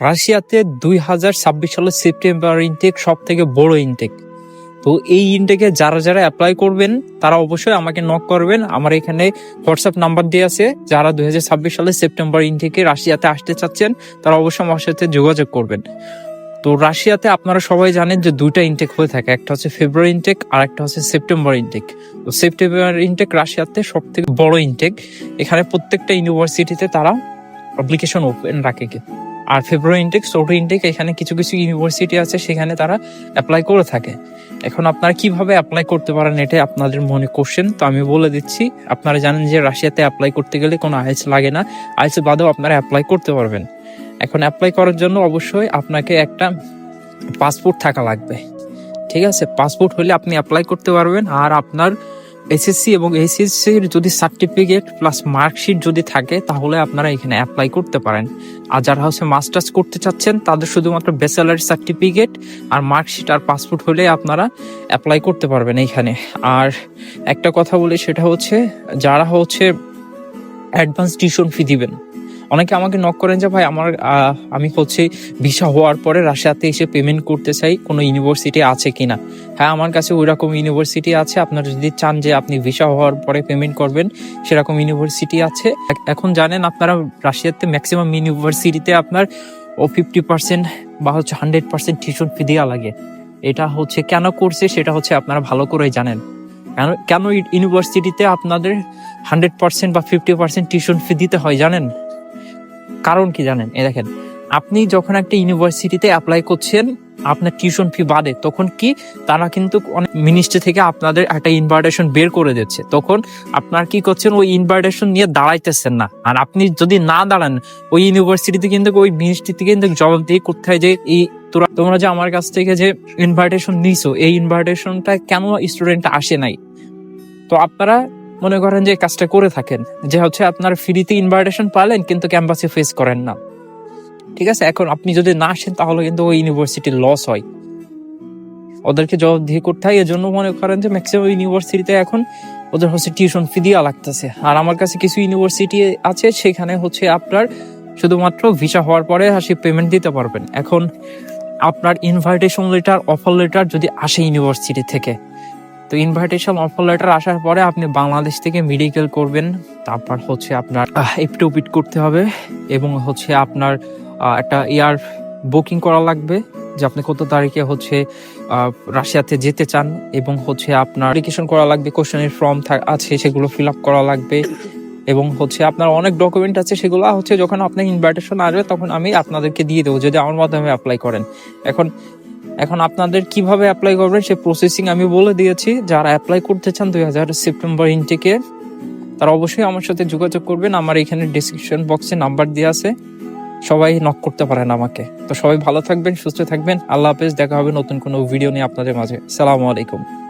রাশিয়াতে দুই হাজার ছাব্বিশ সালের সেপ্টেম্বর ইনটেক সব থেকে বড় ইনটেক তো এই ইনটেকে যারা যারা অ্যাপ্লাই করবেন, তারা অবশ্যই আমাকে নক করবেন। আমার এখানে হোয়াটসঅ্যাপ নাম্বার দিয়ে আছে। যারা দুই হাজার ছাব্বিশ সালের সেপ্টেম্বর ইনটেকে রাশিয়াতে আসতে চাচ্ছেন, তারা অবশ্যই আমার সাথে যোগাযোগ করবেন। তো রাশিয়াতে আপনারা সবাই জানেন যে দুইটা ইনটেক হয়ে থাকে। একটা হচ্ছে ফেব্রুয়ারি ইনটেক আর একটা হচ্ছে সেপ্টেম্বর ইনটেক তো সেপ্টেম্বর ইনটেক রাশিয়াতে সব থেকে বড় ইনটেক এখানে প্রত্যেকটা ইউনিভার্সিটিতে তারা অ্যাপ্লিকেশন ওপেন রাখে। আর ফেব্রুয়ারি ইনটেক ছোট ইনটেক এখানে কিছু কিছু ইউনিভার্সিটি আছে, সেখানে তারা অ্যাপ্লাই করে থাকে। এখন আপনারা কীভাবে অ্যাপ্লাই করতে পারেন এটা আপনাদের মনে কোশ্চেন তো আমি বলে দিচ্ছি, আপনারা জানেন যে রাশিয়াতে অ্যাপ্লাই করতে গেলে কোনো আইএলস লাগে না আইএলস বাদেও আপনারা অ্যাপ্লাই করতে পারবেন। এখন অ্যাপ্লাই করার জন্য অবশ্যই আপনাকে একটা পাসপোর্ট থাকা লাগবে। ঠিক আছে? পাসপোর্ট হলে আপনি অ্যাপ্লাই করতে পারবেন, আর আপনার এসএসসি এবং এসএসসির যদি সার্টিফিকেট প্লাস মার্কশিট যদি থাকে, তাহলে আপনারা এখানে অ্যাপ্লাই করতে পারেন। আর যারা হচ্ছে মাস্টার্স করতে চাচ্ছেন, তাদের শুধুমাত্র ব্যাচেলার সার্টিফিকেট আর মার্কশিট আর পাসপোর্ট হলে আপনারা অ্যাপ্লাই করতে পারবেন এইখানে। আর একটা কথা বলি, সেটা হচ্ছে যারা হচ্ছে অ্যাডভান্স টিউশন ফি দিবেন অনেকে আমাকে নক করেন যে, ভাই, আমার আমি হচ্ছে ভিসা হওয়ার পরে রাশিয়াতে এসে পেমেন্ট করতে চাই, কোনো ইউনিভার্সিটি আছে কিনা? হ্যাঁ আমার কাছে ওই রকম ইউনিভার্সিটি আছে। আপনারা যদি চান যে আপনি ভিসা হওয়ার পরে পেমেন্ট করবেন, সেরকম ইউনিভার্সিটি আছে। এখন জানেন আপনারা রাশিয়াতে ম্যাক্সিমাম ইউনিভার্সিটিতে আপনার ও ফিফটি পার্সেন্ট বা হচ্ছে হান্ড্রেড পার্সেন্ট টিউশন ফি দেওয়া লাগে। এটা হচ্ছে কেন করছে, সেটা হচ্ছে আপনারা ভালো করেই জানেন। কেন কেন ইউনিভার্সিটিতে আপনাদের হান্ড্রেড পার্সেন্ট বা ফিফটি পার্সেন্ট টিউশন ফি দিতে হয় জানেন? কারণ কি জানেন? এ দেখেন, আপনি যখন একটা ইউনিভার্সিটিতে অ্যাপ্লাই করছেন, আপনার টিউশন ফি বাদে, তখন কি তারা কিন্তু অনেক মিনিস্ট্রি থেকে আপনাদের একটা ইনভাইটেশন বের করে দিচ্ছে। তখন আপনার কি করছেন, ওই ইনভাইটেশন নিয়ে দাঁড়াইতেছেন না। আর আপনি যদি না দাঁড়ান, ওই ইউনিভার্সিটিতে কিন্তু, ওই মিনিস্ট্রি থেকে কিন্তু জবাব দিয়ে করতে হয় যে, এই তোরা, তোমরা যে আমার কাছ থেকে যে ইনভাইটেশন নিছো, এই ইনভাইটেশনটা কেন স্টুডেন্ট আসে নাই? তো আপনারা মনে করেন যে কাজটা করে থাকেন। যে হচ্ছে আপনার ফ্রিতে ইনভাইটেশন পালেন, কিন্তু ক্যাম্পাসে ফেস করেন না। ঠিক আছে? এখন আপনি যদি না আসেন, তাহলে কিন্তু ওই ইউনিভার্সিটির লস হয়। ওদেরকে জবাবদিহি করতে হয়। এজন্য মনে করেন যে ম্যাক্সিমাম ইউনিভার্সিটিতে এখন ওদের হচ্ছে টিউশন ফি দেওয়া লাগতেছে। আর আমার কাছে কিছু ইউনিভার্সিটি আছে, সেখানে হচ্ছে আপনার শুধুমাত্র ভিসা হওয়ার পরে হাসি পেমেন্ট দিতে পারবেন। এখন আপনার ইনভাইটেশন লেটার অফার লেটার যদি আসে ইউনিভার্সিটি থেকে তো ইনভাইটেশন অফার লেটার আসার পরে আপনি বাংলাদেশ থেকে মেডিকেল করবেন। তারপর হচ্ছে আপনার এপটোপিট করতে হবে এবং হচ্ছে আপনার একটা এয়ার বুকিং করা লাগবে, যে আপনি কত তারিখে হচ্ছে রাশিয়াতে যেতে চান এবং হচ্ছে আপনার অ্যাপ্লিকেশন করা লাগবে কোশ্চেনের ফর্ম আছে, সেগুলো ফিল আপ করা লাগবে এবং হচ্ছে আপনার অনেক ডকুমেন্ট আছে, সেগুলো হচ্ছে যখন আপনার ইনভাইটেশন আসবে তখন আমি আপনাদেরকে দিয়ে দেবো, যদি আমার মাধ্যমে অ্যাপ্লাই করেন। এখন এখন আপনাদের কীভাবে অ্যাপ্লাই করবেন সে প্রসেসিং আমি বলে দিয়েছি। যারা অ্যাপ্লাই করতে চান দুই হাজার সেপ্টেম্বর ইনটেকে তারা অবশ্যই আমার সাথে যোগাযোগ করবেন। আমার এখানে ডিসক্রিপশন বক্সে নাম্বার দিয়ে আছে। সবাই নক করতে পারেন আমাকে। তো সবাই ভালো থাকবেন, সুস্থ থাকবেন। আল্লাহ হাফেজ, দেখা হবে নতুন কোনো ভিডিও নিয়ে আপনাদের মাঝে। সালামু আলাইকুম।